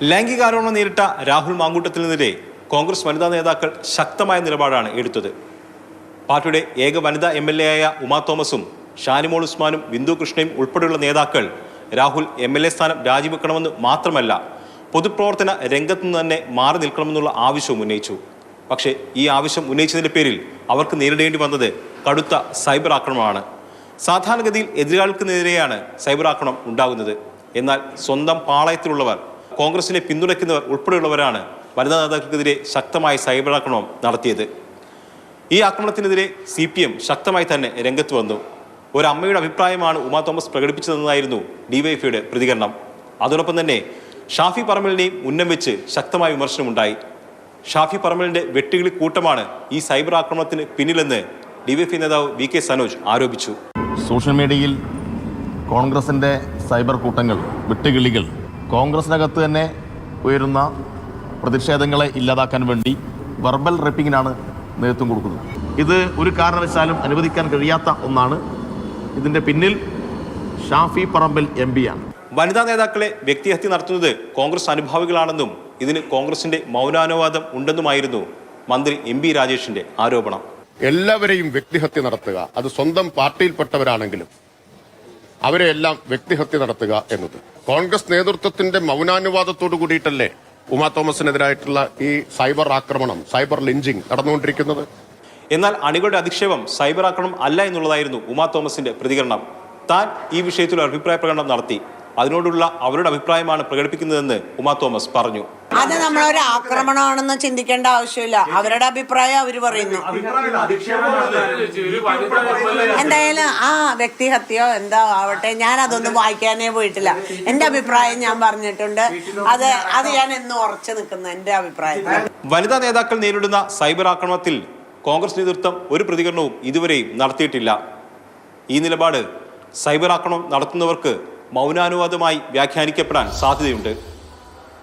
ലൈംഗികാരോപണം നേരിട്ട രാഹുൽ മാങ്കൂട്ടത്തിനെതിരെ കോൺഗ്രസ് വനിതാ നേതാക്കൾ ശക്തമായ നിലപാടാണ് എടുത്തത്. പാർട്ടിയുടെ ഏക വനിതാ എം എൽ എ ആയ ഉമാ തോമസും ഷാനിമോൾ ഉസ്മാനും ബിന്ദു കൃഷ്ണയും ഉൾപ്പെടെയുള്ള നേതാക്കൾ രാഹുൽ എം എൽ എ സ്ഥാനം രാജിവെക്കണമെന്ന് മാത്രമല്ല പൊതുപ്രവർത്തന രംഗത്തുനിന്ന് തന്നെ മാറി നിൽക്കണമെന്നുള്ള ആവശ്യവും ഉന്നയിച്ചു. പക്ഷേ ഈ ആവശ്യം ഉന്നയിച്ചതിന്റെ പേരിൽ അവർക്ക് നേരിടേണ്ടി വന്നത് കടുത്ത സൈബർ ആക്രമണമാണ്. സാധാരണഗതിയിൽ എതിരാളികൾക്കെതിരെയാണ് സൈബർ ആക്രമണം ഉണ്ടാകുന്നത്. എന്നാൽ സ്വന്തം പാളയത്തിലുള്ളവർ കോൺഗ്രസിനെ പിന്തുണയ്ക്കുന്നവർ ഉൾപ്പെടെയുള്ളവരാണ് വനിതാ നേതാക്കൾക്കെതിരെ ശക്തമായ സൈബർ ആക്രമണം നടത്തിയത്. ഈ ആക്രമണത്തിനെതിരെ സി പി എം ശക്തമായി തന്നെ രംഗത്ത് വന്നു. ഒരു അമ്മയുടെ അഭിപ്രായമാണ് ഉമാ തോമസ് പ്രകടിപ്പിച്ചതെന്നായിരുന്നു ഡിവൈഎഫ്ഐയുടെ പ്രതികരണം. അതോടൊപ്പം തന്നെ ഷാഫി പറമ്പലിനെയും ഉന്നം വെച്ച് ശക്തമായ വിമർശനമുണ്ടായി. ഷാഫി പറമ്പലിന്റെ വെട്ടുകിളി കൂട്ടമാണ് ഈ സൈബർ ആക്രമണത്തിന് പിന്നിലെന്ന് ഡിവൈഎഫ്ഐ നേതാവ് വി കെ സനോജ് ആരോപിച്ചു. സോഷ്യൽ മീഡിയയിൽ കോൺഗ്രസിന്റെ സൈബർ കൂട്ടങ്ങൾ വിട്ടുകിളികൾ കോൺഗ്രസിനകത്ത് തന്നെ ഉയരുന്ന പ്രതിഷേധങ്ങളെ ഇല്ലാതാക്കാൻ വേണ്ടി വെർബൽ റെപ്പിങ്ങിനാണ് നേതൃത്വം കൊടുക്കുന്നത്. ഇത് ഒരു കാരണവശാലും അനുവദിക്കാൻ കഴിയാത്ത ഒന്നാണ്. ഇതിന്റെ പിന്നിൽ ഷാഫി പറമ്പൽ എം പിയാണ് വനിതാ നേതാക്കളെ വ്യക്തിഹത്യ നടത്തുന്നത് കോൺഗ്രസ് അനുഭാവികളാണെന്നും ഇതിന് കോൺഗ്രസിന്റെ മൗനാനുവാദം ഉണ്ടെന്നുമായിരുന്നു മന്ത്രി എം ബി രാജേഷിന്റെ ആരോപണം. എല്ലാവരെയും വ്യക്തിഹത്യ നടത്തുക. അത് സ്വന്തം പാർട്ടിയിൽപ്പെട്ടവരാണെങ്കിലും അവരെ എല്ലാം വ്യക്തിഹത്യ നടത്തുക എന്നത്. കോൺഗ്രസ് നേതൃത്വത്തിന്റെ മൗനാനുവാദത്തോടു കൂടിയിട്ടല്ലേ ഉമാ തോമസിനെതിരായിട്ടുള്ള ഈ സൈബർ ആക്രമണം സൈബർ ലിഞ്ചിങ് നടന്നുകൊണ്ടിരിക്കുന്നത്? എന്നാൽ അണികളുടെ അധിക്ഷേപം സൈബർ ആക്രമണം അല്ല എന്നുള്ളതായിരുന്നു ഉമാ തോമസിന്റെ പ്രതികരണം. താൻ ഈ വിഷയത്തിൽ അഭിപ്രായ പ്രകടനം നടത്തി. അതിനോടുള്ള അവരുടെ അഭിപ്രായമാണ് പ്രകടിപ്പിക്കുന്നതെന്ന് ഉമാ തോമസ് പറഞ്ഞു. അത് നമ്മളൊരു ആക്രമണമാണെന്ന് ചിന്തിക്കേണ്ട ആവശ്യമില്ല. അവരുടെ അഭിപ്രായം അവർ പറയുന്നു. എന്തായാലും ആ വ്യക്തി വ്യക്തിഹത്യോ എന്താ ആവട്ടെ ഞാൻ അതൊന്നും വായിക്കാനേ പോയിട്ടില്ല. എന്റെ അഭിപ്രായം ഞാൻ പറഞ്ഞിട്ടുണ്ട്. അത് അത് ഞാൻ എന്നും ഉറച്ചു നിൽക്കുന്നു എന്റെ അഭിപ്രായം. വനിതാ നേതാക്കൾ നേരിടുന്ന സൈബർ ആക്രമണത്തിൽ കോൺഗ്രസ് നേതൃത്വം ഒരു പ്രതികരണവും ഇതുവരെയും നടത്തിയിട്ടില്ല. ഈ നിലപാട് സൈബർ ആക്രമണം നടത്തുന്നവർക്ക് മൗനാനുവാദമായി വ്യാഖ്യാനിക്കപ്പെടാൻ സാധ്യതയുണ്ട്.